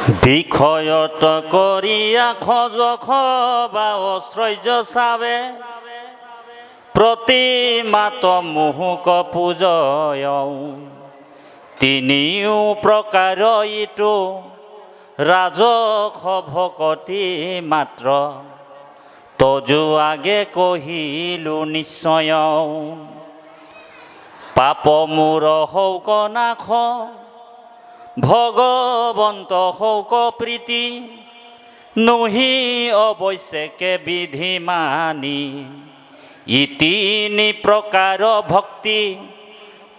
বিষয়ত করিয়া খজ বা ঐশ্বর্য চাবে প্ৰতিমাত মুহুক পূজয় তিনিও প্ৰকাৰ ইটো ৰাজস ভকতি মাত্ৰ তজু আগে কহিলো নিশ্চয় পাপ মূৰ হৌক নাশ ভগৱন্ত শৌক প্ৰীতি নহি অৱশ্যকে বিধি মানি। ইতিনি প্ৰকাৰ ভক্তি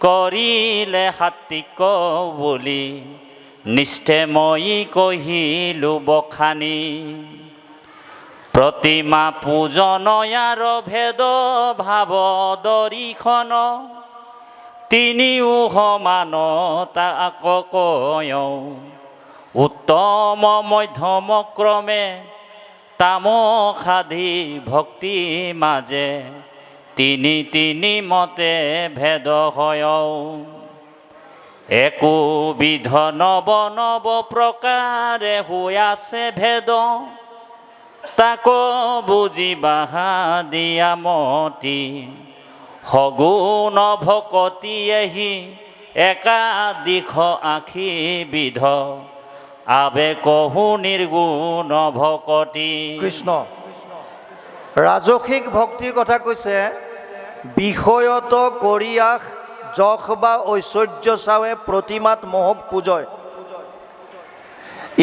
কৰিলে সাত্বিক বুলি। নিষ্ঠে মই কহিলো বখানি। প্ৰতিমা পূজনয়াৰ ভেদ ভাৱ দৰিখন তিনিও সমান তাক কয় উত্তম মধ্যম ক্ৰমে তামসাধি ভক্তি মাজে। তিনি তিনি মতে ভেদ হয় একো বিধ নৱ নৱ প্ৰকাৰে হৈ আছে ভেদ। তাক বুজিবা দিয়া মতি। সগুণ ভকতি এহি একাদিশ আশী বিধ। আবে কহু নিৰ্গুণ ভকতি কৃষ্ণ, ৰাজসিক ভক্তিৰ কথা কৈছে, বিষয়ত কৰিয়াস যশ বা ঐশ্বৰ্য চাৱে প্ৰতিমাত মোহক পূজয়।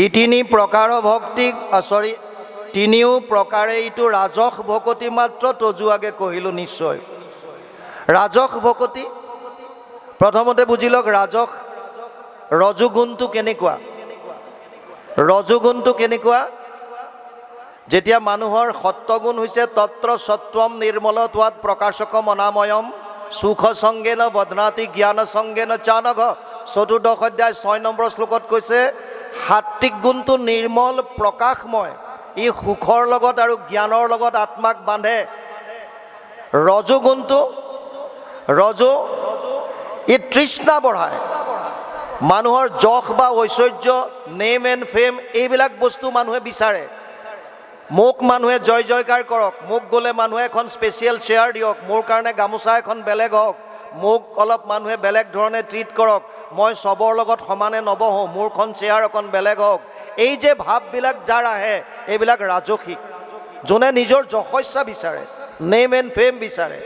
ই তিনি প্ৰকাৰ ভক্তিক চৰি তিনিও প্ৰকাৰে ইটো ৰাজস ভকতি মাত্ৰ তজুৱাগে কহিলোঁ নিশ্চয়। ৰাজস ভকতি। প্ৰথমতে বুজি লওক ৰাজস ৰজুগুণটো কেনেকুৱা? ৰজুগুণটো কেনেকুৱা? যেতিয়া মানুহৰ সত্বগুণ হৈছে তত্ৰ সত্বম নিৰ্মলত্বাত প্ৰকাশক অনাময়ম সুখ সংগেন বদনাতি জ্ঞান সংগেন চানঘ। চতুৰ্দশ অধ্যায় ছয় নম্বৰ শ্লোকত কৈছে, সাত্বিক গুণটো নিৰ্মল, প্ৰকাশময়। ই সুখৰ লগত আৰু জ্ঞানৰ লগত আত্মাক বান্ধে। ৰজুগুণটো ৰজু ই তৃষ্ণা বঢ়ায়। মানুহৰ যশ বা ঐশ্বৰ্য নেম এণ্ড ফেম এইবিলাক বস্তু মানুহে বিচাৰে। মোক মানুহে জয় জয়কাৰ কৰক, মোক গ'লে মানুহে এখন স্পেচিয়েল চেয়াৰ দিয়ক, মোৰ কাৰণে গামোচা এখন বেলেগ হওক, মোক অলপ মানুহে বেলেগ ধৰণে ট্ৰিট কৰক, মই চবৰ লগত সমানে নবহোঁ, মোৰখন চেয়াৰ অকণ বেলেগ হওক। এই যে ভাৱবিলাক যাৰ আহে, এইবিলাক ৰাজসিক যোনে নিজৰ যশস্যা বিচাৰে নেম এণ্ড ফেম বিচাৰে।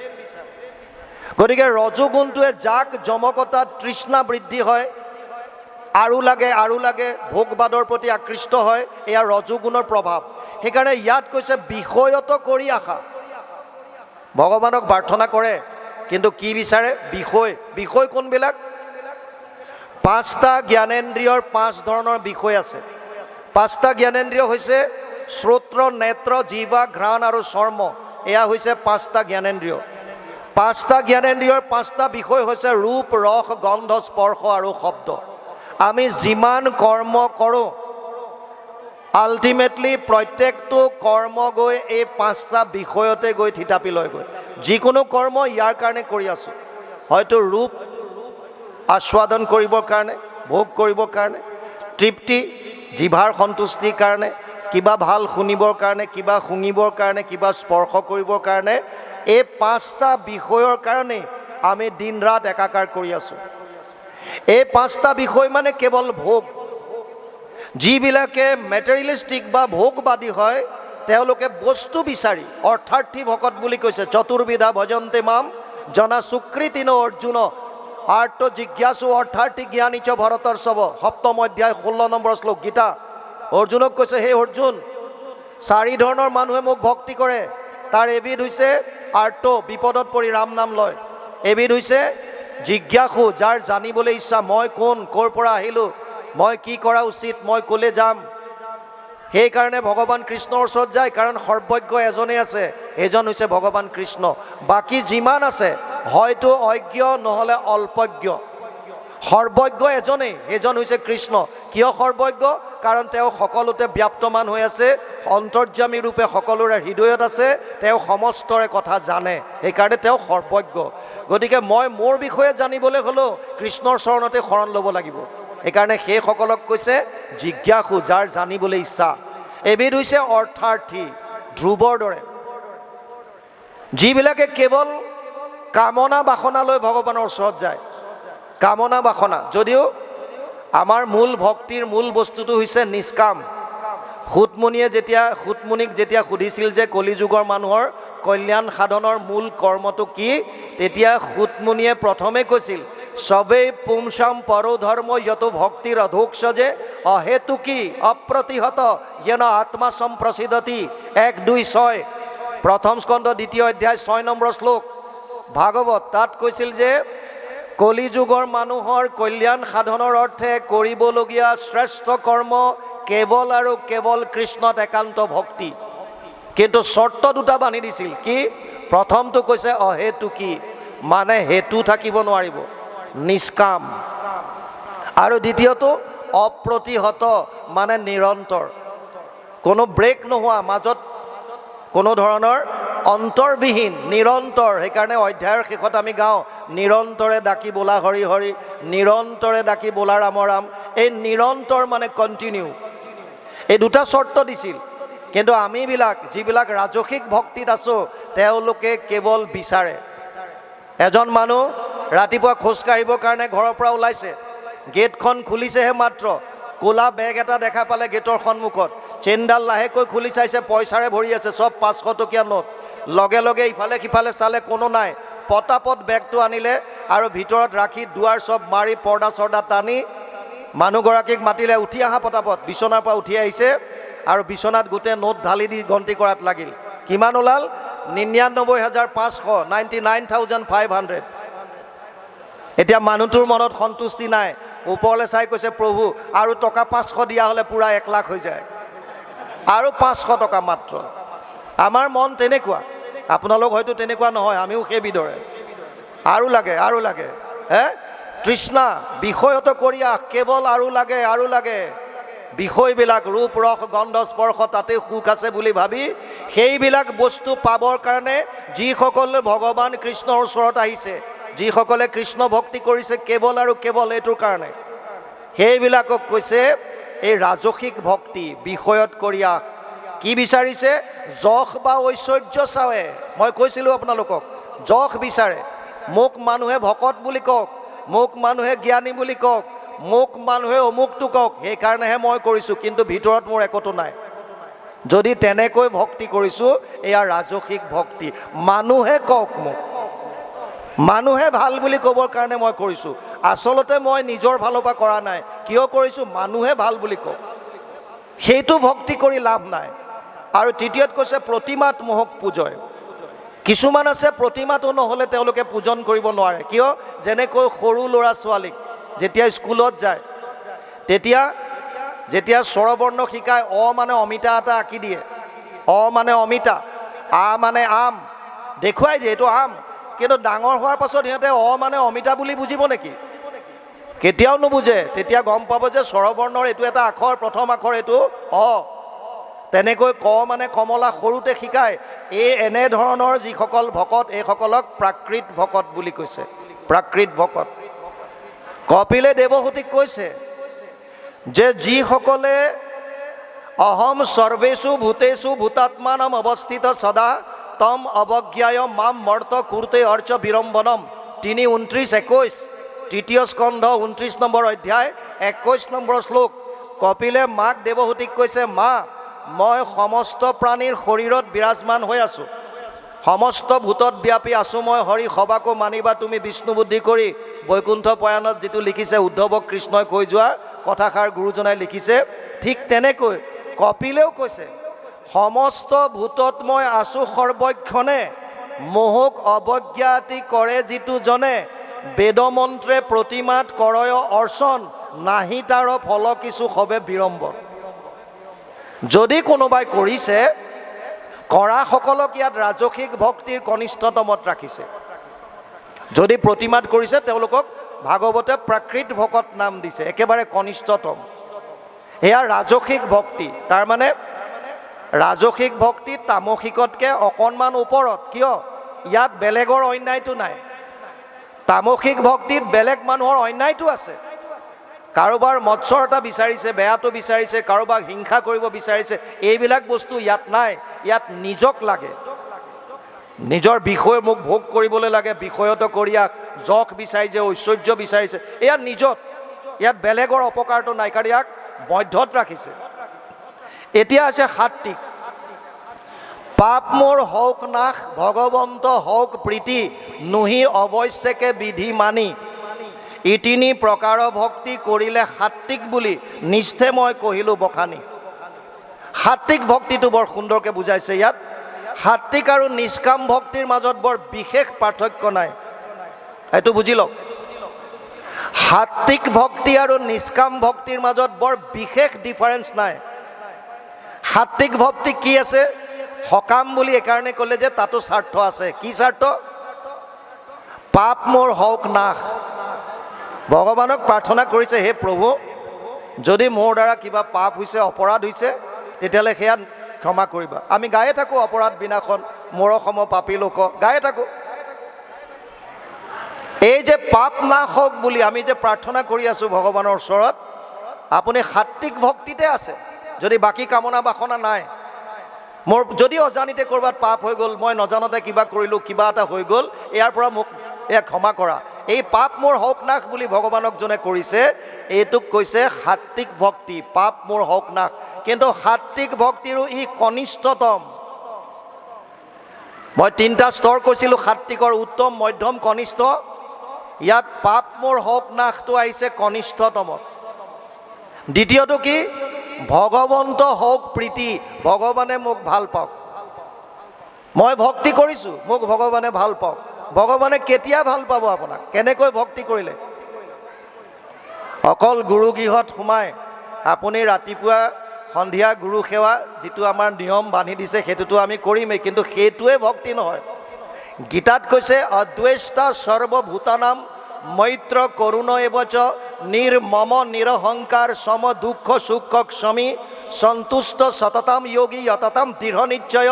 গতিকে ৰজুগুণটোৱে যাক জমকতাত তৃষ্ণা বৃদ্ধি হয়, আৰু লাগে আৰু লাগে, ভোগবাদৰ প্ৰতি আকৃষ্ট হয়, এয়া ৰজুগুণৰ প্ৰভাৱ। সেইকাৰণে ইয়াত কৈছে বিষয়ত কৰি আশা। ভগৱানক প্ৰাৰ্থনা কৰে, কিন্তু কি বিচাৰে? বিষয়। বিষয় কোনবিলাক? পাঁচটা জ্ঞানেন্দ্ৰিয়ৰ পাঁচ ধৰণৰ বিষয় আছে। পাঁচটা জ্ঞানেন্দ্ৰিয় হৈছে শ্ৰোত্ৰ নেত্ৰ জিভা ঘ্ৰাণ আৰু চৰ্ম। এয়া হৈছে পাঁচটা জ্ঞানেন্দ্ৰিয়। পাঁচটা জ্ঞানেন্দ্ৰিয়ৰ পাঁচটা বিষয় হৈছে ৰূপ, ৰস, গন্ধ, স্পৰ্শ আৰু শব্দ। আমি যিমান কৰ্ম কৰোঁ আল্টিমেটলি প্ৰত্যেকটো কৰ্ম গৈ এই পাঁচটা বিষয়তে গৈ থিতাপি লয়গৈ। যিকোনো কৰ্ম ইয়াৰ কাৰণে কৰি আছোঁ। হয়তো ৰূপ আস্বাদন কৰিবৰ কাৰণে, ভোগ কৰিবৰ কাৰণে, তৃপ্তি, জিভাৰ সন্তুষ্টিৰ কাৰণে কিবা ভালো শুনিবৰ কাৰণে, কিবা শুনিবৰ কাৰণে, কিবা স্পৰ্শ কৰিবৰ কাৰণে, এই পাঁচটা বিষয়ৰ কাৰণেই আমি দিন ৰাত একাকাৰ কৰি আছোঁ। এই পাঁচটা বিষয় মানে কেৱল ভোগ। যিবিলাকে মেটেৰিয়েলিষ্টিক বা ভোগবাদী হয়, তেওঁলোকে বস্তু বিচাৰি অৰ্থাৰ্থী ভকত বুলি কৈছে, চতুৰ্বিধা ভজন্তে মাম জনা স্বীকৃতি ন অৰ্জুন, আৰ্ত জিজ্ঞাসু অৰ্থাৰ্থী জ্ঞানী চ ভৰতৰ চব সপ্তম অধ্যায় ষোল্ল নম্বৰ শ্লোক, গীতা অৰ্জুনক কৈছে সেই অৰ্জুন চাৰি ধৰণৰ মানুহে মোক ভক্তি কৰে। তাৰ এবিধ হৈছে আৰ্ত, বিপদত পৰি ৰাম নাম লয়। এবিধ হৈছে জিজ্ঞাসু, যাৰ জানিবলৈ ইচ্ছা, মই কোন, ক'ৰ পৰা আহিলোঁ, মই কি কৰা উচিত, মই ক'লে যাম। সেইকাৰণে ভগৱান কৃষ্ণৰ ওচৰত যায়, কাৰণ সৰ্বজ্ঞ এজনেই আছে সেইজন হৈছে ভগৱান কৃষ্ণ। বাকী যিমান আছে, হয়তো অজ্ঞ নহ'লে অল্পজ্ঞ। সৰ্বজ্ঞ এজনেই। সেইজন হৈছে কৃষ্ণ। কিয় সৰ্বজ্ঞ? কাৰণ তেওঁ সকলোতে ব্যাপ্তমান হৈ আছে। অন্তৰ্যামী ৰূপে সকলোৰে হৃদয়ত আছে। তেওঁ সমস্তৰে কথা জানে। সেইকাৰণে তেওঁ সৰ্বজ্ঞ। গতিকে মই মোৰ বিষয়ে জানিবলৈ হ'লেও কৃষ্ণৰ চৰণতে শৰণ ল'ব লাগিব। সেইকাৰণে সেইসকলক কৈছে, জিজ্ঞাসু যাৰ জানিবলৈ ইচ্ছা। এবিধ হৈছে অৰ্থাৰ্থী, ধ্ৰুৱৰ দৰে। যিবিলাকে কেৱল কামনা বাসনা লৈ ভগৱানৰ ওচৰত যায়। কামনা বাসনা যদিও আমাৰ মূল ভক্তিৰ মূল বস্তুটো হৈছে নিষ্কাম। সুতমুনিয়ে যেতিয়া, সুতমুনিক যেতিয়া সুধিছিল যে কলিযুগৰ মানুহৰ কল্যাণ সাধনৰ মূল কৰ্মটো কি, তেতিয়া সুতমুনিয়ে প্ৰথমে কৈছিল চবেই পুংসাম পৰোধৰ্ম যত ভক্তিৰ অধোক্ষ যে অহেতুকী অপ্ৰতিহত যেন আত্মা সম্প্ৰসিদ্ধতি এক দুই ছয়। প্ৰথম স্কন্ধ, দ্বিতীয় অধ্যায়, ছয় নম্বৰ শ্লোক। ভাগৱত তাত কৈছিল যে কলিযুগৰ মানুহৰ কল্যাণ সাধনৰ অৰ্থে কৰিবলগীয়া শ্ৰেষ্ঠ কৰ্ম কেৱল আৰু কেৱল কৃষ্ণত একান্ত ভক্তি। কিন্তু চৰ্ত দুটা বান্ধি দিছিল। কি? প্ৰথমটো কৈছে অহেতুকী মানে হেতু থাকিব নোৱাৰিব। নিষ্কাম। আৰু দ্বিতীয়টো, অপ্ৰতিহত মানে নিৰন্তৰ। কোনো ব্ৰেক নোহোৱা, মাজত কোনো ধৰণৰ অন্তৰবিহীন, নিৰন্তৰ, সেইকাৰণে অধ্যায়ৰ শেষত আমি গাওঁ, নিৰন্তৰে ডাকি বোলা হৰি হৰি, নিৰন্তৰে ডাকি বোলা ৰাম ৰাম। এই নিৰন্তৰ মানে কণ্টিনিউ এই দুটা চৰ্ত দিছিল। কিন্তু আমিবিলাক, যিবিলাক ৰাজসিক ভক্তিত আছোঁ, তেওঁলোকে কেৱল বিচাৰে। এজন মানুহ ৰাতিপুৱা খোজকাঢ়িবৰ কাৰণে ঘৰৰ পৰা ওলাইছে। গেটখন খুলিছেহে মাত্ৰ। ক'লা বেগ এটা দেখা পালে গেটৰ সন্মুখত। চেইনডাল লাহেকৈ খুলি চাইছে, পইচাৰে ভৰি আছে, চব পাঁচশো টকীয়া নোট। লগে লগে ইফালে সিফালে চালে কোনো নাই। পটাপট বেগটো আনিলে আৰু ভিতৰত ৰাখি দুৱাৰ চব মাৰি পৰ্দা চৰ্দা টানি মানুহগৰাকীক মাতিলে উঠি অহা পটাপট বিচনাৰ পৰা উঠি আহিছে আৰু বিচনাত গোটেই নোট ঢালি দি গন্তি কৰাত লাগিল। কিমান ওলাল? নিৰান্নব্বৈ হাজাৰ পাঁচশ ninety nine thousand five hundred. এতিয়া মানুহটোৰ মনত সন্তুষ্টি নাই। ওপৰলৈ চাই কৈছে প্ৰভু আৰু টকা পাঁচশ দিয়া হ'লে পূৰা এক লাখ হৈ যায়। আৰু পাঁচশ টকা মাত্ৰ। আমাৰ মন তেনেকুৱা। আপোনালোক হয়তো তেনেকুৱা নহয়, আমিও সেইবিধৰে আৰু লাগে আৰু লাগে। হে? তৃষ্ণা, বিষয়ত কৰি আহ কেৱল আৰু লাগে আৰু লাগে। বিষয়বিলাক ৰূপ, ৰস, গন্ধ, স্পৰ্শ, তাতে সুখ আছে বুলি ভাবি, সেইবিলাক বস্তু পাবৰ কাৰণে যিসকলে ভগৱান কৃষ্ণৰ ওচৰত আহিছে, যিসকলে কৃষ্ণ ভক্তি কৰিছে, কেৱল আৰু কেৱল এইটোৰ কাৰণে। সেইবিলাকক কৈছে, এই ৰাজসিক ভক্তি, বিষয়ত কৰি আহ কি বিচাৰিছে? যশ বা ঐশ্বৰ্য চাৱে মই কৈছিলোঁ আপোনালোকক, যশ বিচাৰে। মোক মানুহে ভকত বুলি কওক, মোক মানুহে জ্ঞানী বুলি কওক, মোক মানুহে অমুকটো কওক, সেইকাৰণেহে মই কৰিছোঁ, কিন্তু ভিতৰত মোৰ একোতো নাই। যদি তেনেকৈ ভক্তি কৰিছোঁ, এয়া ৰাজসিক ভক্তি। মানুহে কওক মোক। মানুহে ভালো বুলি ক'বৰ কাৰণে মই কৰিছোঁ। আচলতে মই নিজৰ ফালৰ পৰা কৰা নাই। কিয় কৰিছোঁ? মানুহে ভালো বুলি কওক। সেইটো ভক্তি কৰি লাভ নাই। আৰু তৃতীয়ত কৈছে, প্ৰতিমাত মোহক পূজয়। কিছুমান আছে প্ৰতিমাটো নহ'লে তেওঁলোকে পূজন কৰিব নোৱাৰে। কিয়? যেনেকৈ সৰু ল'ৰা ছোৱালীক যেতিয়া স্কুলত যায়, তেতিয়া, যেতিয়া স্বৰবৰ্ণ শিকায়, অ মানে অমিতা এটা আঁকি দিয়ে। অ মানে অমিতা, আ মানে আম। দেখুৱাই দিয়ে, এইটো আম। কিন্তু ডাঙৰ হোৱাৰ পাছত সিহঁতে অ মানে অমিতা বুলি বুজিব নেকি? কেতিয়াও নুবুজে। তেতিয়া গম পাব যে স্বৰবৰ্ণৰ এইটো এটা আখৰ, প্ৰথম আখৰ এইটো অ। তেনেকৈ ক মানে কমলা সৰুতে শিকায়। এই এনেধৰণৰ যিসকল ভকত এইসকলক প্ৰাকৃত ভকত বুলি কৈছে। প্ৰাকৃত ভকত। কপিলে দেৱহূতিক কৈছে যে যিসকলে অহম সৰ্বেষু ভূতেষু ভূতাত্মানম অৱস্থিত সদা তম অৱজ্ঞায় মাম মৰ্ত কুৰ্তে অৰ্চ বিৰম্বনম তিনি ঊনত্ৰিছ একৈছ তৃতীয় স্কন্ধ ঊনত্ৰিছ নম্বৰ অধ্যায় একৈছ নম্বৰ শ্লোক। কপিলে মাক দেৱহূতিক কৈছে মা মই সমস্ত প্ৰাণীৰ শৰীৰত বিৰাজমান হৈ আছোঁ। সমস্ত ভূতত ব্যাপী আছোঁ মই, হৰি সবাকো মানিবা তুমি বিষ্ণু বুদ্ধি কৰি, বৈকুণ্ঠ পয়ানত যিটো লিখিছে উদ্ধৱক কৃষ্ণই কৈ যোৱা কথাষাৰ গুৰুজনাই লিখিছে, ঠিক তেনেকৈ কপিলেও কৈছে, সমস্ত ভূতত মই আছোঁ সৰ্বক্ষণে, মোহক অৱজ্ঞাতি কৰে যিটো জনে, বেদমন্ত্ৰে প্ৰতিমাত কৰয় অৰ্চন, নাহি তাৰ ফল কিছু সবে বিড়ম্বন যদি কোনোবাই কৰিছে, কৰাসকলক ইয়াত ৰাজসিক ভক্তিৰ কনিষ্ঠতমত ৰাখিছে। যদি প্ৰতিমাত কৰিছে, তেওঁলোকক ভাগৱতে প্ৰাকৃত ভকত নাম দিছে, একেবাৰে কনিষ্ঠতম। এয়া ৰাজসিক ভক্তি তাৰমানে ৰাজসিক ভক্তি তামসিকতকৈ অকণমান ওপৰত, কিয়? ইয়াত বেলেগৰ অন্যায়টো নাই। তামসিক ভক্তিত বেলেগ মানুহৰ অন্যায়টো আছে। কাৰোবাৰ মৎসৰতা বিচাৰিছে, বেয়াটো বিচাৰিছে, কাৰোবাক হিংসা কৰিব বিচাৰিছে, এইবিলাক বস্তু ইয়াত নাই। ইয়াত নিজক লাগে। নিজৰ বিষয় মোক ভোগ কৰিবলৈ লাগে বিষয়ত কৰিয়াক যশ বিচাৰিছে, ঐশ্বৰ্য বিচাৰিছে, এয়া নিজত। ইয়াত বেলেগৰ অপকাৰটো নাই, কাৰণ ইয়াক মধ্যত ৰাখিছে। এতিয়া আছে সাত্বিক পাপ মোৰ হওক নাশ, ভগৱন্ত হওক প্ৰীতি নুহি অৱশ্যকে বিধি মানি। ই তিনি প্ৰকাৰৰ ভক্তি কৰিলে সাত্বিক বুলি নিষ্ঠে মই কহিলোঁ, বখানি। সাত্বিক ভক্তিটো বৰ সুন্দৰকৈ বুজাইছে ইয়াত। সাত্বিক আৰু নিষ্কাম ভক্তিৰ মাজত বৰ বিশেষ পাৰ্থক্য নাই। এইটো বুজি লওক। সাত্বিক ভক্তি আৰু নিষ্কাম ভক্তিৰ মাজত বৰ বিশেষ ডিফাৰেঞ্চ নাই। সাত্বিক ভক্তি কি আছে? সকাম বুলি এইকাৰণে ক'লে যে তাতো স্বাৰ্থ আছে। কি স্বাৰ্থ? পাপ মোৰ হওক নাশ। ভগৱানক প্ৰাৰ্থনা কৰিছে, হে প্ৰভু, যদি মোৰ দ্বাৰা কিবা পাপ হৈছে, অপৰাধ হৈছে, তেতিয়াহ'লে সেয়া ক্ষমা কৰিবা। আমি গায়ে থাকোঁ অপৰাধ বিনাশন মোৰ সম পাপী লোক। গায়ে থাকোঁ। এই যে পাপ নাশ হওক বুলি আমি যে প্ৰাৰ্থনা কৰি আছোঁ ভগৱানৰ ওচৰত, আপুনি সাত্বিক ভক্তিতে আছে। যদি বাকী কামনা বাসনা নাই, মোৰ যদি অজানিতে ক'ৰবাত পাপ হৈ গ'ল, মই নজানতে কিবা কৰিলোঁ, কিবা এটা হৈ গ'ল, ইয়াৰ পৰা মোক এয়া ক্ষমা কৰা। এই পাপ মোৰ হওক নাশ বুলি ভগৱানক যোনে কৰিছে, এইটোক কৈছে সাত্বিক ভক্তি, পাপ মোৰ হওক নাশ। কিন্তু সাত্বিক ভক্তিৰো ই কনিষ্ঠতম। মই তিনিটা স্তৰ কৈছিলোঁ, সাত্বিকৰ উত্তম, মধ্যম, কনিষ্ঠ। ইয়াত পাপ মোৰ হওক নাশটো আহিছে কনিষ্ঠতমত। দ্বিতীয়টো কি? ভগৱন্ত হওক প্ৰীতি ভগৱানে মোক ভালো পাওক। মই ভক্তি কৰিছোঁ, মোক ভগৱানে ভালো পাওক। ভগৱানে কেতিয়া ভালো পাব আপোনাক? কেনেকৈ ভক্তি কৰিলে? অকল গুৰুগৃহত সোমাই আপুনি ৰাতিপুৱা সন্ধিয়া গুৰু সেৱা যিটো আমাৰ নিয়ম বান্ধি দিছে, সেইটোতো আমি কৰিমেই, কিন্তু সেইটোৱে ভক্তি নহয়। গীতাত কৈছে, অদ্বেষ্টা সৰ্বভূতানাম মৈত্ৰ কৰুণ এবচ নিৰ্মম নিৰহংকাৰ সম দুঃখ সুখ ক্ষমী সন্তুষ্ট সততাম যোগী যততাম দৃঢ় নিশ্চয়।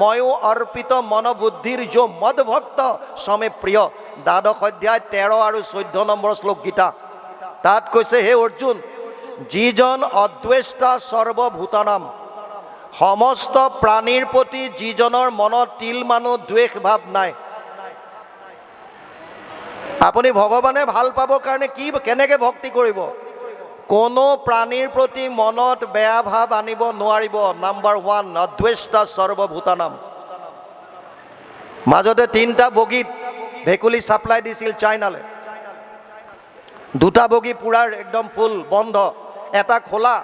ময়ো অৰ্পিত মনোবুদ্ধিৰ যো মদ ভক্ত সমে প্ৰিয়, দ্বাদশ অধ্যায় তেৰ আৰু চৈধ্য নম্বৰ শ্লোক গীতা। তাত কৈছে, হে অৰ্জুন, যিজন অদ্বেষ্টা সৰ্বভূতানাম, সমস্ত প্ৰাণীৰ প্ৰতি যিজনৰ মনত তিল মানুহ দ্বেষ ভাৱ নাই। আপুনি ভগৱানে ভালো পাবৰ কাৰণে কি, কেনেকৈ ভক্তি কৰিব? কোনো প্ৰাণীৰ প্ৰতি মনত বেয়া ভাৱ আনিব, নোৱাৰিব। নাম্বাৰ ওৱান অদ্বেষ্টা সৰ্বভূতানাম। মাজতে তিনিটা বগীত ভেকুলী ছাপ্লাই দিছিল চাইনালৈ। দুটা বগী পূৰাৰ একদম ফুল বন্ধ। এটা খোলা,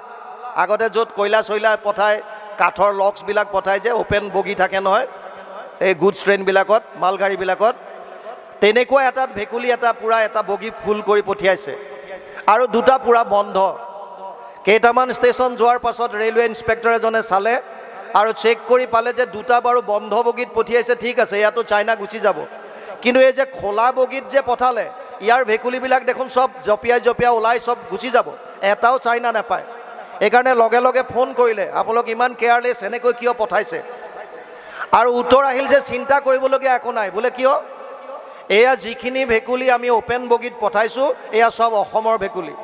আগতে য'ত কয়লা চয়লা পঠায়, কাঠৰ লক্সবিলাক পঠায় যে অ'পেন বগী থাকে নহয়, এই গুডছ ট্ৰেইনবিলাকত মালগাড়ীবিলাকত। তেনেকুৱা এটাত ভেকুলী, এটা পূৰা, এটা বগী ফুল কৰি পঠিয়াইছে। আৰু দুটা পূৰা বন্ধ। কেইটামান ষ্টেচন যোৱাৰ পাছত ৰেলৱে ইনস্পেক্টৰ এজনে চালে আৰু চেক কৰি পালে যে দুটা বাৰু বন্ধ বগীত পঠিয়াইছে, ঠিক আছে, ইয়াতো চাইনা গুচি যাব। কিন্তু এই যে খোলা বগীত যে পঠালে, ইয়াৰ ভেকুলীবিলাক দেখোন চব জঁপিয়াই জঁপিয়াই ওলাই, চব গুচি যাব। এটাও চাইনা নাপায়। সেইকাৰণে লগে লগে ফোন কৰিলে, আপোনালোক ইমান কেয়াৰলেছ এনেকৈ কিয় পঠাইছে? আৰু উত্তৰ আহিল যে চিন্তা কৰিবলগীয়া একো নাই। বোলে, কিয়? এয়া যিখিনি ভেকুলী আমি অ'পেন বগীত পঠাইছোঁ, এয়া চব অসমৰ ভেকুলী।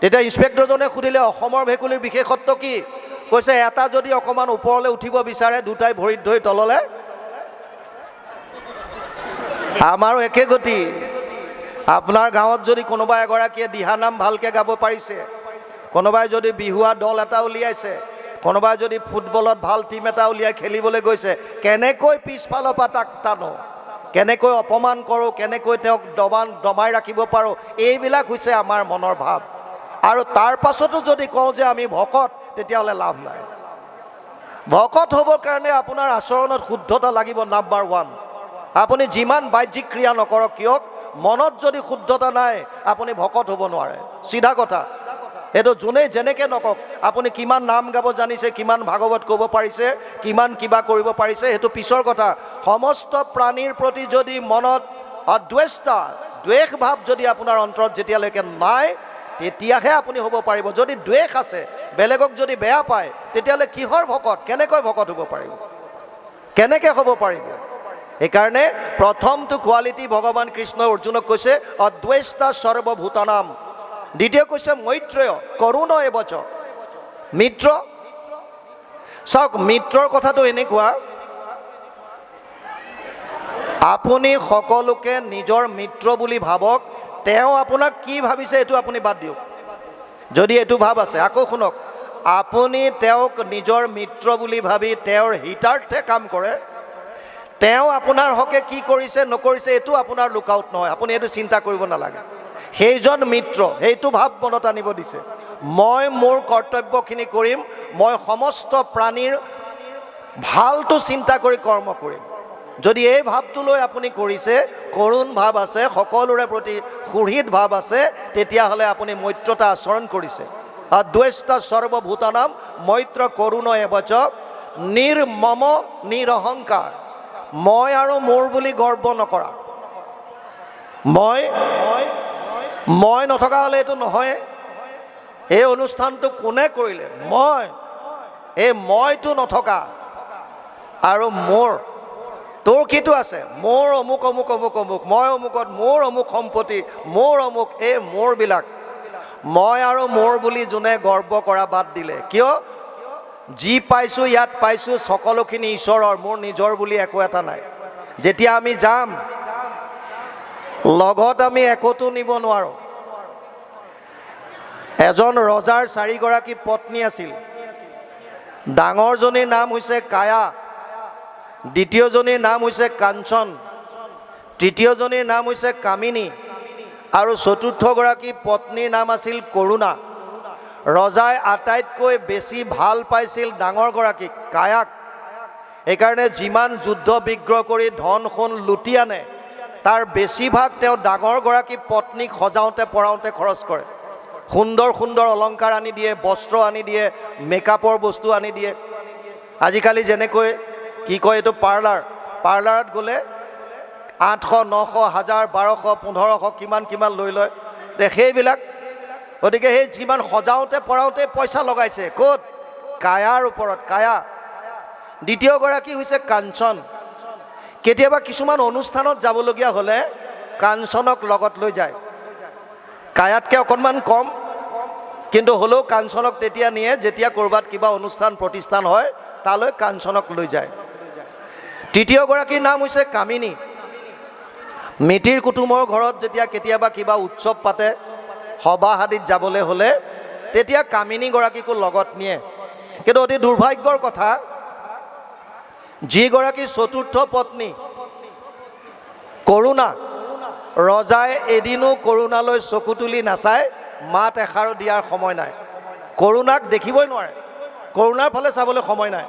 তেতিয়া ইনস্পেক্টৰজনে সুধিলে, অসমৰ ভেকুলীৰ বিশেষত্ব কি? কৈছে, এটা যদি অকণমান ওপৰলৈ উঠিব বিচাৰে, দুটাই ভৰিত ধৰি তললৈ। আমাৰো একে গতি। আপোনাৰ গাঁৱত যদি কোনোবা এগৰাকীয়ে দিহানাম ভালকৈ গাব পাৰিছে, কোনোবাই যদি বিহুৱা দল এটা উলিয়াইছে, কোনোবাই যদি ফুটবলত ভালো টীম এটা উলিয়াই খেলিবলৈ গৈছে, কেনেকৈ পিছফালৰ পৰা তাক টানো? কেনেকৈ অপমান কৰোঁ কেনেকৈ তেওঁক দবান দমাই ৰাখিব পাৰোঁ এইবিলাক হৈছে আমাৰ মনৰ ভাৱ। আৰু তাৰ পাছতো যদি কওঁ যে আমি ভকত তেতিয়াহ'লে লাভ নাই। ভকত হ'বৰ কাৰণে আপোনাৰ আচৰণত শুদ্ধতা লাগিব নাম্বাৰ ওৱান। আপুনি যিমান বাহ্যিক ক্ৰিয়া নকৰক কিয় মনত যদি শুদ্ধতা নাই আপুনি ভকত হ'ব নোৱাৰে। চিধা কথা এইটো যোনেই যেনেকৈ নকওক আপুনি কিমান নাম গাব জানিছে, কিমান ভাগৱত ক'ব পাৰিছে, কিমান কিবা কৰিব পাৰিছে, সেইটো পিছৰ কথা। সমস্ত প্ৰাণীৰ প্ৰতি যদি মনত অদ্বেষ্টা দ্বেষ ভাৱ যদি আপোনাৰ অন্তৰত যেতিয়ালৈকে নাই, তেতিয়াহে আপুনি হ'ব পাৰিব। যদি দ্বেষ আছে, বেলেগক যদি বেয়া পায়, তেতিয়াহ'লে কিহৰ ভকত, কেনেকৈ ভকত হ'ব পাৰিব? কেনেকৈ হ'ব পাৰিব? সেইকাৰণে প্ৰথমটো কোৱালিটি ভগৱান কৃষ্ণই অৰ্জুনক কৈছে, অদ্বেষ্টা সৰ্বভূতানাম। দ্বিতীয় কৈছে মৈত্ৰেয় কৰুণ এবচ। মিত্ৰ? চাওক মিত্ৰৰ কথাটো এনেকুৱা। আপুনি সকলোকে নিজৰ মিত্ৰ বুলি ভাবক তেওঁ আপোনাক কি ভাবিছে এইটো আপুনি বাদ দিয়ক। যদি এইটো ভাৱ আছে আকৌ শুনক। আপুনি তেওঁক নিজৰ মিত্ৰ বুলি ভাবি তেওঁৰ হিতাৰ্থে কাম কৰে তেওঁ আপোনাৰ হকে কি কৰিছে নকৰিছে এইটো আপোনাৰ লুকআউট নহয়। আপুনি এইটো চিন্তা কৰিব নালাগে। সেইজন মিত্ৰ, সেইটো ভাৱ মনত আনিব দিছে। মই মোৰ কৰ্তব্যখিনি কৰিম, মই সমস্ত প্ৰাণীৰ ভালটো চিন্তা কৰি কৰ্ম কৰিম। যদি এই ভাৱটো লৈ আপুনি কৰিছে কৰুণ ভাৱ আছে, সকলোৰে প্ৰতি সুহৃদ ভাৱ আছে, তেতিয়াহ'লে আপুনি মৈত্ৰতা আচৰণ কৰিছে। দ্বৈষ্ট সৰ্বভূতানাম, মৈত্ৰ কৰুণ এবচ, নিৰ্মম নিৰহংকাৰ। মই আৰু মোৰ বুলি গৰ্ব নকৰা। মই মই নথকা হ'লে এইটো নহয়। এই অনুষ্ঠানটো কোনে কৰিলে? মই। এই মইতো নথকা। আৰু মোৰ। তোৰ কিটো আছে? মোৰ অমুক অমুক অমুক অমুক। মই অমুকত মোৰ অমুক সম্পত্তি, মোৰ অমুক এই মোৰবিলাক। মই আৰু মোৰ বুলি যোনে গৰ্ব কৰা বাদ দিলে। কিয়? যি পাইছোঁ, ইয়াত পাইছোঁ, সকলোখিনি ঈশ্বৰৰ, মোৰ নিজৰ বুলি একো এটা নাই। যেতিয়া আমি যাম লগত আমি একোতো নিব নোৱাৰোঁ। এজন ৰজাৰ চাৰিগৰাকী পত্নী আছিল। ডাঙৰজনীৰ নাম হৈছে কায়া দ্বিতীয়জনীৰ নাম হৈছে কাঞ্চন তৃতীয়জনীৰ নাম হৈছে কামিনী আৰু চতুৰ্থগৰাকী পত্নীৰ নাম আছিল কৰুণা। ৰজাই আটাইতকৈ বেছি ভাল পাইছিল ডাঙৰগৰাকীক কায়াক। সেইকাৰণে যিমান যুদ্ধ বিগ্ৰহ কৰি ধন সোণ লুটি আনে তাৰ বেছিভাগ তেওঁ ডাঙৰগৰাকী পত্নীক সজাওঁতে পৰাওঁতে খৰচ কৰে। সুন্দৰ সুন্দৰ অলংকাৰ আনি দিয়ে বস্ত্ৰ আনি দিয়ে মেকআপৰ বস্তু আনি দিয়ে। আজিকালি যেনেকৈ কি কয় এইটো পাৰ্লাৰ? পাৰ্লাৰত গ'লে আঠশ নশ হাজাৰ বাৰশ পোন্ধৰশ কিমান কিমান লৈ লয়। তে সেইবিলাক গতিকে সেই যিমান সজাওঁতে পৰাওঁতে পইচা লগাইছে ক'ত? কায়াৰ ওপৰত কায়া। দ্বিতীয়গৰাকী হৈছে কাঞ্চন। কেতিয়াবা কিছুমান অনুষ্ঠানত যাবলগীয়া হ'লে কাঞ্চনক লগত লৈ যায়। কায়াতকৈ অকণমান কম কিন্তু হ'লেও কাঞ্চনক তেতিয়া নিয়ে যেতিয়া ক'ৰবাত কিবা অনুষ্ঠান প্ৰতিষ্ঠান হয় তালৈ কাঞ্চনক লৈ যায়। তৃতীয়গৰাকীৰ নাম হৈছে কামিনী। মিতিৰ কুটুমৰ ঘৰত যেতিয়া কেতিয়াবা কিবা উৎসৱ পাতে সবাহ আদিত যাবলৈ হ'লে তেতিয়া কামিনীগৰাকীকো লগত নিয়ে। কিন্তু অতি দুৰ্ভাগ্যৰ কথা যিগৰাকী চতুৰ্থ পত্নী কৰুণা ৰজাই এদিনো কৰুণালৈ চকু তুলি নাচায় মাত এষাৰো দিয়াৰ সময় নাই। কৰুণাক দেখিবই নোৱাৰে। কৰুণাৰ ফালে চাবলৈ সময় নাই।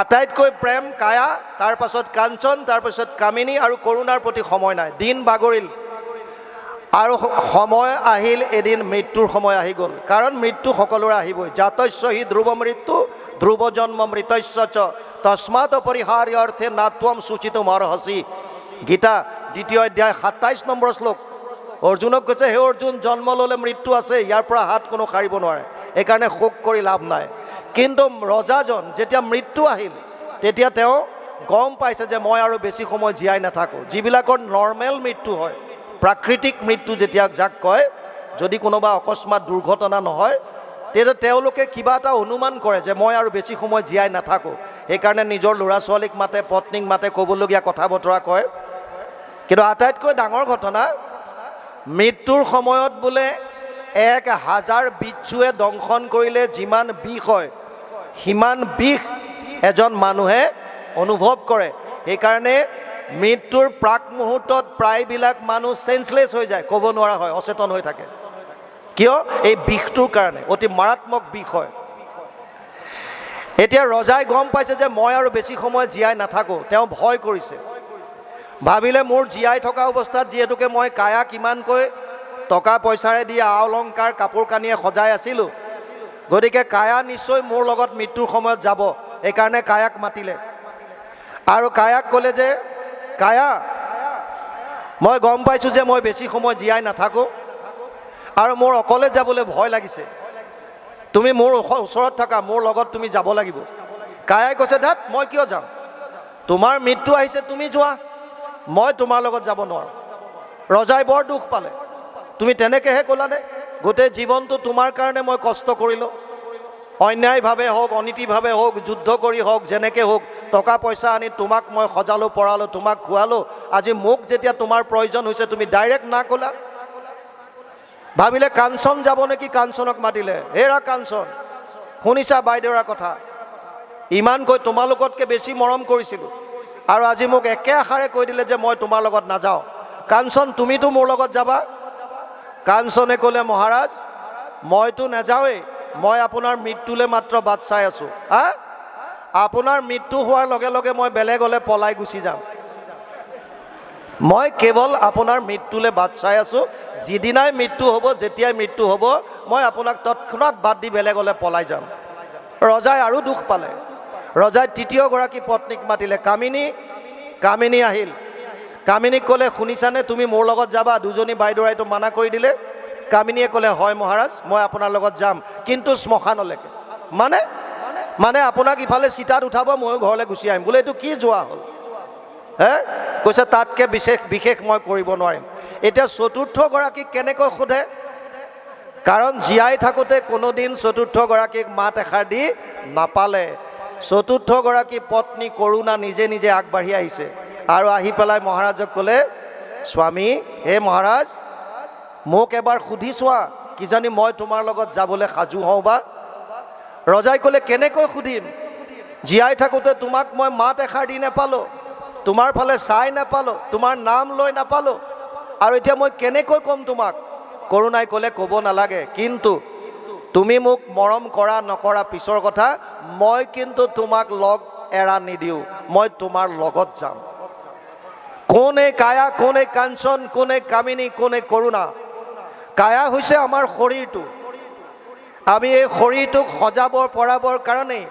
আটাইতকৈ প্ৰেম কায়া তাৰপাছত কাঞ্চন তাৰপাছত কামিনী আৰু কৰুণাৰ প্ৰতি সময় নাই। দিন বাগৰিল। আৰু সময় আহিল এদিন মৃত্যুৰ সময় আহি গ'ল। কাৰণ মৃত্যু সকলোৰে আহিবই। জাতস্য হি ধ্ৰুৱ মৃত্যু ধ্ৰুৱ জন্ম মৃতস্য চ। তস্মাত অপৰিহাৰ্য অৰ্থে নাত্বম সূচিত মৰহসি গীতা, দ্বিতীয় অধ্যায় সাতাইছ নম্বৰ শ্লোক। অৰ্জুনক কৈছে সেই অৰ্জুন জন্ম ল'লে মৃত্যু আছে, ইয়াৰ পৰা হাত কোনো সাৰিব নোৱাৰে। সেইকাৰণে শোক কৰি লাভ নাই। কিন্তু ৰজাজন, যেতিয়া মৃত্যু আহিল, তেতিয়া তেওঁ গম পাইছে যে মই আৰু বেছি সময় জীয়াই নাথাকোঁ। যিবিলাকৰ নৰ্মেল মৃত্যু হয়, প্ৰাকৃতিক মৃত্যু যেতিয়া যাক কয়, যদি কোনোবা অকস্মাত দুৰ্ঘটনা নহয় তেওঁলোকে কিবা এটা অনুমান কৰে যে মই আৰু বেছি সময় জীয়াই নাথাকোঁ। সেইকাৰণে নিজৰ ল'ৰা ছোৱালীক মাতে, পত্নীক মাতে ক'বলগীয়া কথা বতৰা কয়। কিন্তু আটাইতকৈ ডাঙৰ ঘটনা, মৃত্যুৰ সময়ত বোলে এক হাজাৰ বিচ্ছুৱে দংশন কৰিলে যিমান বিষ হয়, সিমান বিষ এজন মানুহে অনুভৱ কৰে। সেইকাৰণে মৃত্যুৰ প্ৰাক মুহূৰ্তত প্ৰায়বিলাক মানুহ চেঞ্চলেছ হৈ যায়, ক'ব নোৱাৰা হয়, অচেতন হৈ থাকে। কিয়? এই বিষটোৰ কাৰণে, অতি মাৰাত্মক বিষ হয়। এতিয়া ৰজাই গম পাইছে যে মই আৰু বেছি সময় জীয়াই নাথাকোঁ, তেওঁ ভয় কৰিছে। ভাবিলে মোৰ জীয়াই থকা অৱস্থাত যিহেতুকে মই কায়া কিমানকৈ টকা পইচাৰে দি আ অলংকাৰ কাপোৰ কানিয়ে সজাই আছিলোঁ, গতিকে কায়া নিশ্চয় মোৰ লগত মৃত্যুৰ সময়ত যাব সেইকাৰণে কায়াক মাতিলে। আৰু কায়াক ক'লে যে, কায়া, মই গম পাইছোঁ যে মই বেছি সময় জীয়াই নাথাকোঁ আৰু মোৰ অকলে যাবলৈ ভয় লাগিছে। তুমি মোৰ ওচৰত থাকা, মোৰ লগত তুমি যাব লাগিব। কায়াই কৈছে ধাত মই কিয় যাম? তোমাৰ মৃত্যু আহিছে, তুমি যোৱা। মই তোমাৰ লগত যাব নোৱাৰোঁ। ৰজাই বৰ দুখ পালে। তুমি তেনেকৈহে ক'লানে? গোটেই জীৱনটো তোমাৰ কাৰণে মই কষ্ট কৰিলোঁ। অন্যায়ভাৱে হওক, অনীতিভাৱে হওক, যুদ্ধ কৰি হওক, যেনেকৈ হওক টকা পইচা আনি তোমাক মই সজালোঁ, পৰালোঁ, তোমাক খোৱালোঁ। আজি মোক যেতিয়া তোমাৰ প্ৰয়োজন হৈছে, তুমি ডাইৰেক্ট না ক'লা। ভাবিলে কাঞ্চন যাব নেকি কাঞ্চনক মাতিলে? হেৰা কাঞ্চন। শুনিছা বাইদেউৰ কথা। ইমানকৈ তোমালোকতকৈ বেছি মৰম কৰিছিলোঁ। আৰু আজি মোক একে আশাৰে কৈ দিলে যে মই তোমাৰ লগত নাযাওঁ। কাঞ্চন, তুমিতো মোৰ লগত যাবা? কাঞ্চনে ক'লে, মহাৰাজ, মইতো নাযাওঁৱেই। মই আপোনাৰ মৃত্যুলৈ মাত্ৰ বাট চাই আছোঁ। হা? আপোনাৰ মৃত্যু হোৱাৰ লগে লগে মই বেলেগলৈ পলাই গুচি যাম। মই কেৱল আপোনাৰ মৃত্যুলৈ বাট চাই আছোঁ। যিদিনাই মৃত্যু হ'ব, যেতিয়াই মৃত্যু হ'ব, মই আপোনাক তৎক্ষণাত বাদ দি বেলেগলৈ পলাই যাম। ৰজাই আৰু দুখ পালে। ৰজাই তৃতীয়গৰাকী পত্নীক মাতিলে, কামিনী কামিনী আহিল। কামিনীক ক'লে, শুনিছানে? তুমি মোৰ লগত যাবা। দুজনী বাইদেউৰাইতো মানা কৰি দিলে। কামিনীয়ে ক'লে, হয় মহাৰাজ, মই আপোনাৰ লগত যাম, কিন্তু শ্মশানলৈকে। মানে? মানে আপোনাক ইফালে চিতাত উঠাব, ময়ো ঘৰলৈ গুচি আহিম। বোলে, এইটো কি যোৱা হ'ল? হে? কৈছে, তাতকৈ বিশেষ বিশেষ মই কৰিব নোৱাৰিম। এতিয়া চতুৰ্থগৰাকীক কেনেকৈ সোধে? কাৰণ জীয়াই থাকোঁতে কোনোদিন চতুৰ্থগৰাকীক মাত এষাৰ দি নাপালে। চতুৰ্থগৰাকী পত্নী কৰোণা নিজে নিজে আগবাঢ়ি আহিছে। আৰু আহি পেলাই মহাৰাজক ক'লে, স্বামী, হে মহাৰাজ, মোক এবাৰ সুধি চোৱা, কিজানি মই তোমাৰ লগত যাবলৈ সাজু হওঁ বা? ৰজাই ক'লে, কেনেকৈ সুধিম? জীয়াই থাকোঁতে তোমাক মই মাত এষাৰ দি নাপালোঁ। তোমাৰ ফালে চাই নাপালোঁ, তোমাৰ নাম লৈ নাপালোঁ। আৰু এতিয়া মই কেনেকৈ ক'ম তোমাক? কৰোণাই ক'লে, ক'ব নালাগে। কিন্তু তুমি মোক মৰম কৰা, নকৰা পিছৰ কথা, মই কিন্তু তোমাক লগ এৰা নিদিওঁ। মই তোমাৰ লগত যাম। কোন কায়া, কোন কাঞ্চন, কোন কামিনী, কোন কৰোণা? কায়া হৈছে আমাৰ শৰীৰটো। আমি এই শৰীৰটোক সজাব পৰাবৰ কাৰণেই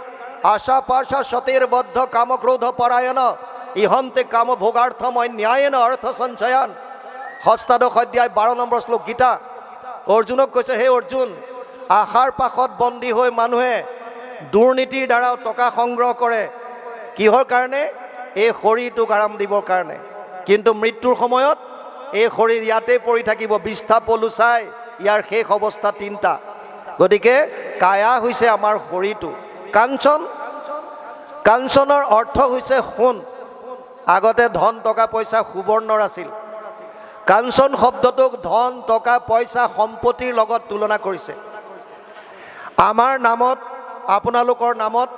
আশা পাশা সতেৰ বদ্ধ কামক্ৰোধ পৰায়ণ ইহন্তে কাম ভোগাৰ্থম অন্যায়ন অৰ্থ সঞ্চয়ন। হস্তাদশ অধ্যায় বাৰ নম্বৰ শ্লোক, গীতা। অৰ্জুনক কৈছে, হে অৰ্জুন, আশাৰ পাশত বন্দী হৈ মানুহে দুৰ্নীতিৰ দ্বাৰাও টকা সংগ্ৰহ কৰে। কিহৰ কাৰণে? এই শৰীৰটোক আৰাম দিবৰ কাৰণে। কিন্তু মৃত্যুৰ সময়ত এই শৰীৰ ইয়াতেই পৰি থাকিব, বিষ্ঠা পলু চাই ইয়াৰ শেষ অৱস্থা তিনিটা। গতিকে কায়া হৈছে আমাৰ শৰীৰটো। কাঞ্চন, কাঞ্চনৰ অৰ্থ হৈছে সোণ। আগতে ধন, টকা, পইচা সুবৰ্ণৰ আছিল। কাঞ্চন শব্দটোক ধন, টকা, পইচা, সম্পত্তিৰ লগত তুলনা কৰিছে। আমাৰ নামত, আপোনালোকৰ নামত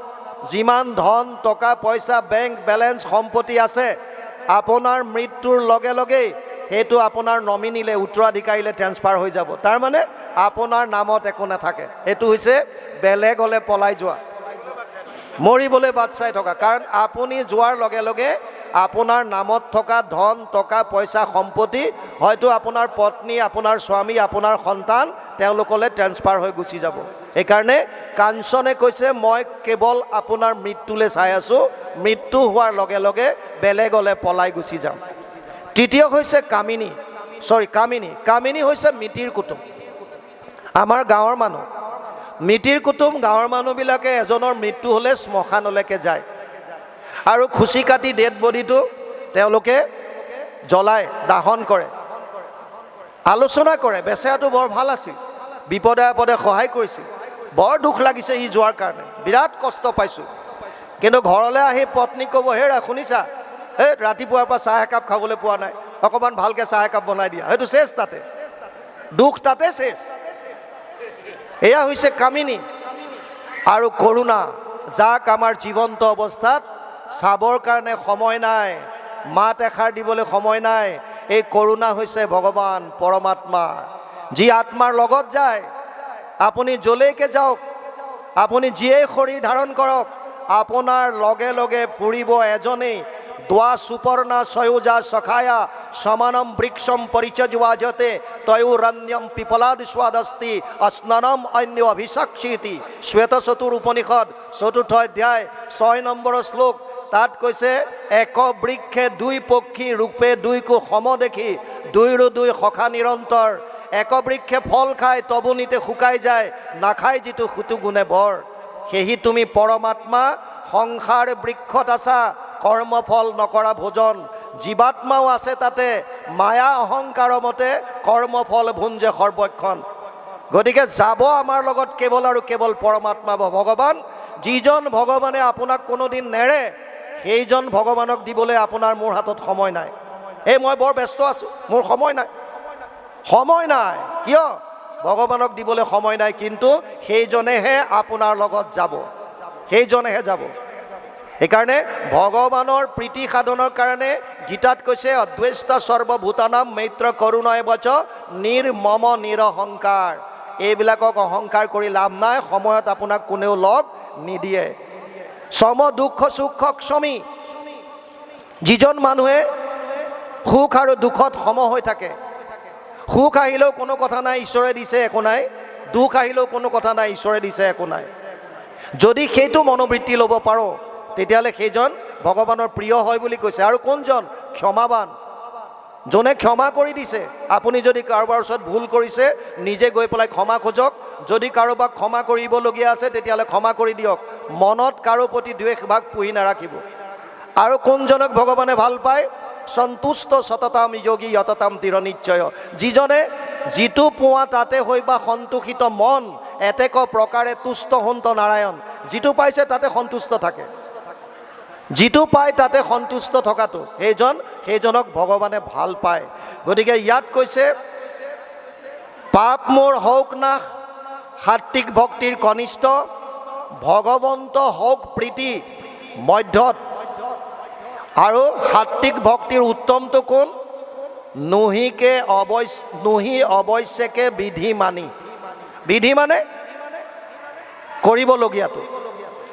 যিমান ধন, টকা, পইচা বেংক বেলেঞ্চ সম্পত্তি আছে, আপোনাৰ মৃত্যুৰ লগে লগেই সেইটো আপোনাৰ নমিনীলে, উত্তৰাধিকাৰীলৈ ট্ৰেন্সফাৰ হৈ যাব। তাৰমানে আপোনাৰ নামত একো নাথাকে। এইটো হৈছে বেলেগলৈ পলাই যোৱা। মৰিবলৈ বাট চাই থকা। কাৰণ আপুনি যোৱাৰ লগে লগে আপোনাৰ নামত থকা ধন, টকা, পইচা, সম্পত্তি, হয়তো আপোনাৰ পত্নী, আপোনাৰ স্বামী, আপোনাৰ সন্তান, তেওঁলোকলৈ ট্ৰেন্সফাৰ হৈ গুচি যাব। সেইকাৰণে কাঞ্চনে কৈছে, মই কেৱল আপোনাৰ মৃত্যুলৈ চাই আছোঁ। মৃত্যু হোৱাৰ লগে লগে বেলেগলৈ পলাই গুচি যাম। তৃতীয় হৈছে কামিনী। চৰি কামিনী। কামিনী হৈছে মিতিৰ কুটুম। আমাৰ গাঁৱৰ মানুহ। মিতিৰ কুটুম গাঁৱৰ মানুহবিলাকে এজনৰ মৃত্যু হ'লে শ্মশানলৈকে যায়। আৰু খুচি কাটি ডেড বডিটো তেওঁলোকে জ্বলাই, দাহন কৰে। আলোচনা কৰে, বেচেৰাটো বৰ ভালো আছিল। বিপদে আপদে সহায় কৰিছিল। বৰ দুখ লাগিছে সি যোৱাৰ কাৰণে। বিৰাট কষ্ট পাইছোঁ। কিন্তু ঘৰলৈ আহি পত্নীক ক'ব হেৰা শুনিছা? এই ৰাতিপুৱাৰ পৰা চাহ একাপ খাবলৈ পোৱা নাই। অকণমান ভালকৈ চাহ একাপ বনাই দিয়া। সেইটো চেচ তাতে। দুখ তাতে চেচ এয়া হৈছে কামিনী আৰু কৰোণা, যাক আমাৰ জীৱন্ত অৱস্থাত চাবৰ কাৰণে সময় নাই, মাত এষাৰ দিবলৈ সময় নাই। এই কৰোণা হৈছে ভগৱান, পৰমাত্মা। যি আত্মাৰ লগত যায়, আপুনি যলৈকে যাওক, আপুনি যিয়েই শৰীৰ ধাৰণ কৰক, আপোনাৰ লগে লগে ফুৰিব এজনেই। দ্বা সুপৰ্ণা সয়োজা সখায়া সমানম বৃক্ষম পৰিচজুৱাজতে তয়োৰণ্যম পিপলাদ স্বাদস্তি স্নানম অন্য অভিষাক্ষিতি। শ্বেত চতুৰ উপনিষদ চতুৰ্থ অধ্যায়, ছয় নম্বৰৰ শ্লোক। তাত কৈছে এক বৃক্ষে দুই পক্ষী ৰূপে দুইকো সম দেখি, দুইৰো দুই সখা নিৰন্তৰ। এক বৃক্ষে ফল খায়, তবনিতে শুকাই যায়, নাখায় যিটো সুতু গুণে বৰ। সেহি তুমি পৰমাত্মা, সংসাৰ বৃক্ষত আছা, কৰ্মফল নকৰা ভোজন। জীৱাত্মাও আছে তাতে, মায়া অহংকাৰৰ মতে কৰ্মফল ভুঞ্জে সৰ্বক্ষণ। গতিকে যাব আমাৰ লগত কেৱল আৰু কেৱল পৰমাত্মা ভগৱান। যিজন ভগৱানে আপোনাক কোনোদিন নেৰে সেইজন ভগৱানক দিবলৈ আপোনাৰ মোৰ হাতত সময় নাই। এই মই বৰ ব্যস্ত আছোঁ, মোৰ সময় নাই। সময় নাই, কিয়? ভগৱানক দিবলৈ সময় নাই, কিন্তু সেইজনেহে আপোনাৰ লগত যাব। সেইজনেহে যাব। সেইকাৰণে ভগৱানৰ প্ৰীতি সাধনৰ কাৰণে গীতাত কৈছে, অদ্বৈষ্টা সৰ্বভূতানাম মৈত্ৰ কৰুণয় বচ নিৰ্মম নিৰহংকাৰ। এইবিলাকক অহংকাৰ কৰি লাভ নাই, সময়ত আপোনাক কোনেও লগ নিদিয়ে। সম দুঃখ সুখ সমী। যিজন মানুহে সুখ আৰু দুখত সম হৈ থাকে। সুখ আহিলেও কোনো কথা নাই, ঈশ্বৰে দিছে একো নাই। দুখ আহিলেও কোনো কথা নাই, ঈশ্বৰে দিছে একো নাই। যদি সেইটো মনোবৃত্তি ল'ব পাৰোঁ, তেতিয়াহ'লে সেইজন ভগৱানৰ প্ৰিয় হয় বুলি কৈছে। আৰু কোনজন? ক্ষমাবান। যোনে ক্ষমা কৰি দিছে। আপুনি যদি কাৰোবাৰ ওচৰত ভুল কৰিছে, নিজে গৈ পেলাই ক্ষমা খোজক। যদি কাৰোবাক ক্ষমা কৰিবলগীয়া আছে, তেতিয়াহ'লে ক্ষমা কৰি দিয়ক। মনত কাৰো প্ৰতি দ্বেষ ভাগ পুহি নাৰাখিব। আৰু কোনজনক ভগৱানে ভালো পায়? সন্তুষ্ট সততাম যোগী যততাম তীৰ নিশ্চয় যিজনে যিটো পোৱা তাতে হৈ বা সন্তোষিত মন, এতেক প্ৰকাৰে তুষ্ট সন্ত নাৰায়ণ। যিটো পাইছে তাতে সন্তুষ্ট থাকে। যিটো পায় তাতে সন্তুষ্ট থকাটো। সেইজন, সেইজনক ভগৱানে ভালো পায়। গতিকে ইয়াত কৈছে, পাপ মোৰ হওক নাশ সাত্বিক ভক্তিৰ কনিষ্ঠ, ভগৱন্ত হওক প্ৰীতি মধ্যত। আৰু সাত্বিক ভক্তিৰ উত্তমটো কোন? নুহিকে অৱশ্য নুহি অৱশ্যকে বিধি মানি। বিধি মানে? কৰিবলগীয়াটো।